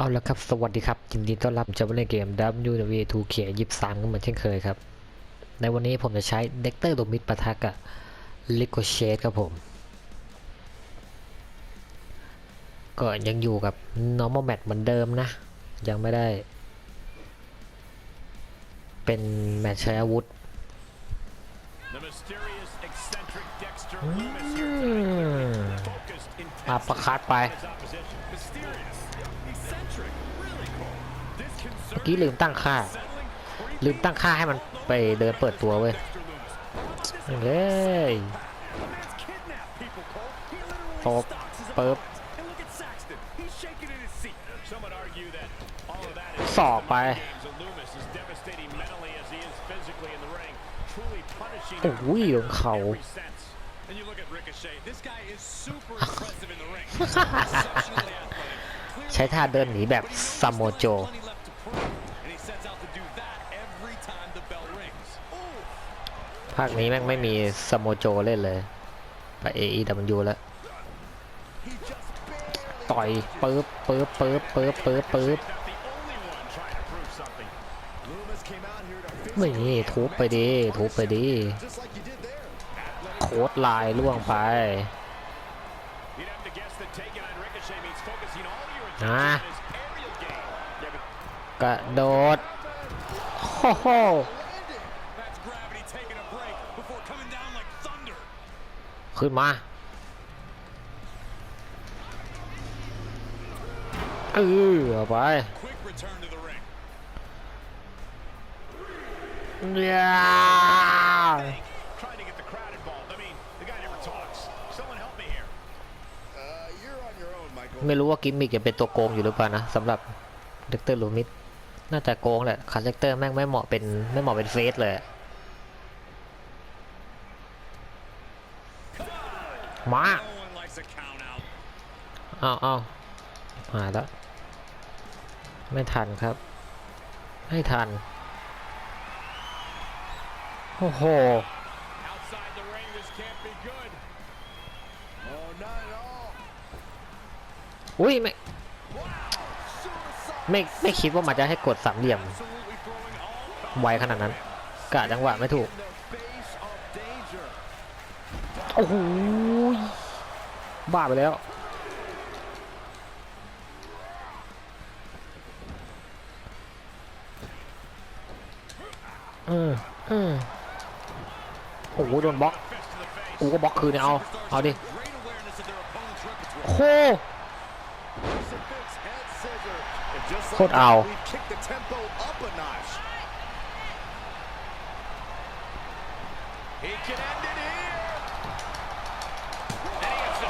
เอาละครับ สวัสดีครับยินดีต้อนรับจะมาเล่นเกม WWE 2K 23กันเหมือนเช่นเคยครับ ในวันนี้ผมจะใช้เด็กเตอร์โดมิดปะทะกับลิโกเชตครับผม ก็ยังอยู่กับ normal match เหมือนเดิมนะ ยังไม่ได้ เป็นแมตช์ใช้อาวุธ The mysterious, eccentric Dexter อื Loomis here ม tonight. Focused, มา intense ประคัดไป เมื่อกี้ลืมตั้งค่า ลืมตั้งค่าให้มันไปเดินเปิดตัวเว้ยเลยตบเปิบสอบไปโอ้ยโงเขาใช้ท่าเดินหนีแบบซามโมโจ ภาคนี้แม่งไม่มีสโมโจเล่นเลย ไปเอ AEW แล้ว ต่อยปื๊บปื๊บปื๊บปื๊บปื๊บปื๊บไม่นี่ทุบไปดีทุบไปดีโคตรลายล่วงไปนะกระโดดโอ้โห ขึ้นมาเออเอาไป Quick return to the ring. เนี่ย Trying to get the crowd involved. I mean, the guy never talks. Someone help me here. Uh, you're on your own, Michael. ไม่รู้ว่ากิมมิกจะเป็นตัวโกงอยู่หรือเปล่านะสำหรับเดกเตอร์ลูมิดน่าจะโกงแหละคาแรคเตอร์แม่งไม่เหมาะเป็นไม่เหมาะเป็นเฟสเลยอะ มาเอาเอามาแล้ว ไม่ทันครับ ไม่ทัน โอ้โหอุ้ยไม่ไม่ไม่คิดว่ามันจะให้กดสามเหลี่ยม ไวขนาดนั้นกะจังหวะไม่ถูก โอ้โห ยบ้าไปแล้วเออเออโอ้โหโดนบล็อกกูก็บล็อกคืนเอาเอาดิโคโคตรเอาเ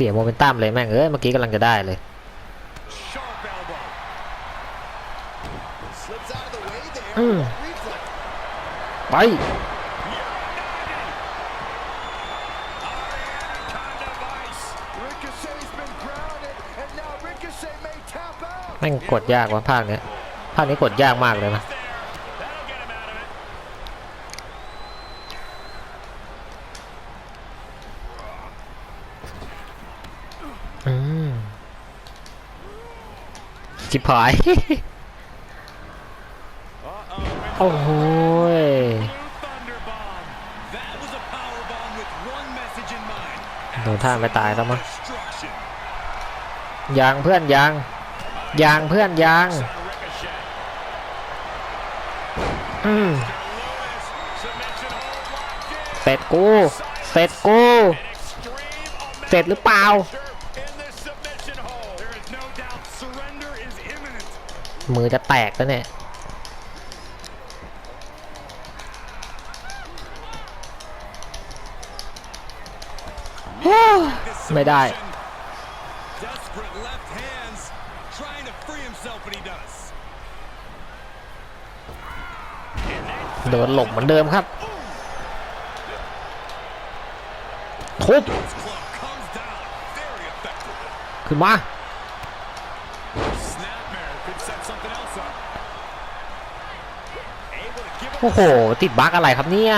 เสียโมเมนตัมเลยแม่งเอ้ยเมื่อกี้กำลังจะได้เลย Sharp elbow. Slips out of the way there. Mm. Reflex. ไป Anaconda vice. Ricochet's been grounded, and now Ricochet may tap out. แม่งกดยากว่ะภาคเนี้ยภาคนี้กดยากมากเลยนะ จิบหาย Uh-oh. โอ้โหย Blue Thunder Bomb. That was a power bomb with one message in mind. โดนท่าไม่ตายแล้วมั้ง Destruction. ยางเพื่อนยางยางเพื่อนยาง On Ricochet. อืม Lewis. Submission hold locked in. เสร็จกู เสร็จกู An extreme amount เสร็จหรือเปล่า มือจะแตกแล้วเนี่ยไม่ได้ เดินหลบเหมือนเดิมครับ ทุบ ขึ้นมา โอ้โห ติดบั๊กอะไรครับเนี่ย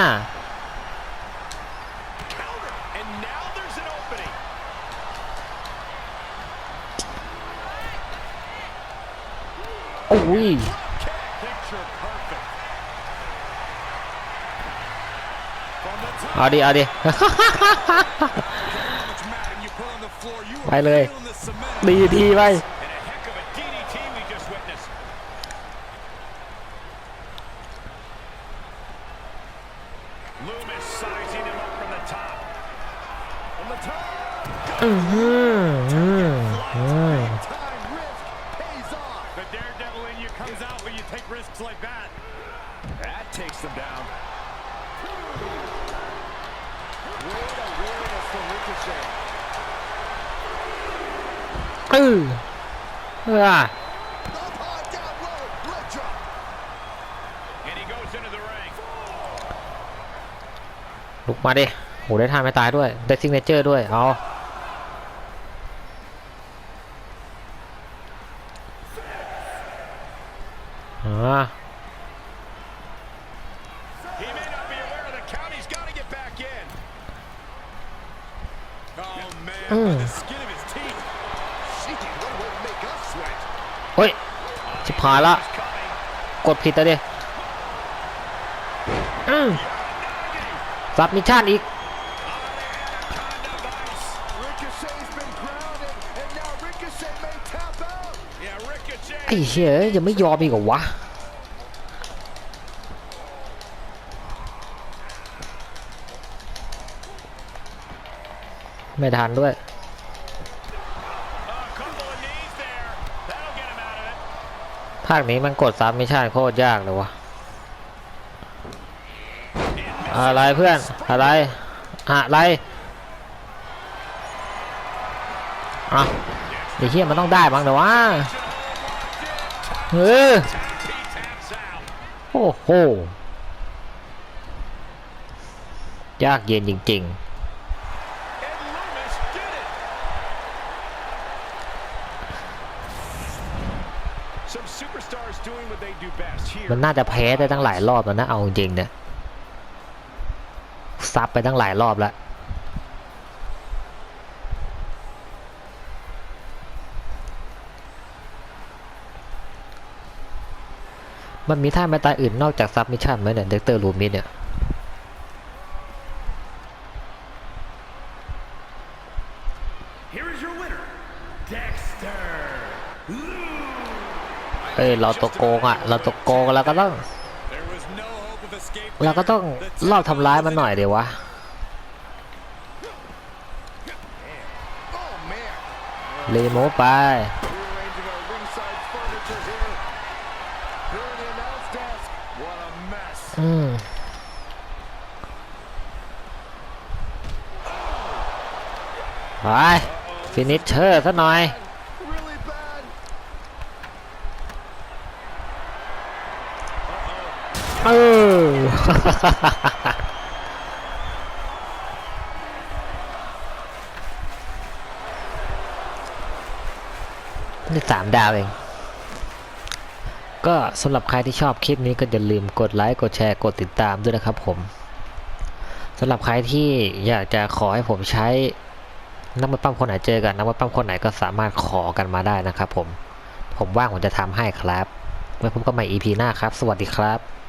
counter. And now there's an opening. โอ้ย Picture perfect. From the top. เอาดิ เอาดิ How much matting you put on the floor, you ไป are เลย feeling the cement. ดีดีไป Loomis sizing him up from the top. From the top. -hmm. The daredevil in you comes out when you take risks like that. That takes them down. What a weariness from Ricochet. Ooh. Ah. ลุกมาดิโหได้ท่าไม่ตายด้วย ได้ซิงเนเจอร์ด้วย เอาอ่า He may not be aware of the count. He's got to get back in. Oh, man. Mm. By the skin of his teeth. Gee, what a way to make us sweat. เฮ้ยชิบหายละ He's coming. กดผิดแล้วดิอืม สับมิชชันอีก ไอ้เชี่ยยังไม่ยอมอีกเหรอวะไม่ทันด้วยภาคนี้มันกดซับมิชชั่นโคตรยากเลยวะ อะไรเพื่อนอะไรอะไรอะไอ้เหี้ยมันต้องได้บ้างเดี๋ยววะเออ He taps out. โอ้โหยากเย็นจริง And Loomis did it. Some superstars doing what they do best ๆ here. มันน่าจะแพ้ได้ตั้งหลายรอบแล้วนะ เอาจริงๆเนี่ย ซับไปตั้งหลายรอบแล้ว มันมีท่าไม่ตายอื่นนอกจากซับมิชชั่นไหมเนี่ยเด็กเตอร์ลูมิดเนี่ยเอ้ยเราตัวโกงอะ เราตัวโกงเราก็ต้อง เราก็ต้องรอบทำร้ายมันหน่อยเดี๋ยววะเลโมไปอืมไปฟินิชเชอร์ซะหน่อย เออนี่สามดาวเอง ก็สำหรับใครที่ชอบคลิปนี้ก็อย่าลืมกดไลค์ กดแชร์ กดติดตามด้วยนะครับผมสำหรับใครที่อยากจะขอให้ผมใช้นักมวยปั้มคนไหนเจอกันนักมวยปั้มคนไหนก็สามารถขอกันมาได้นะครับผม ผมว่างผมจะทำให้ครับ ไว้พบกันใหม่ EP หน้าครับ สวัสดีครับ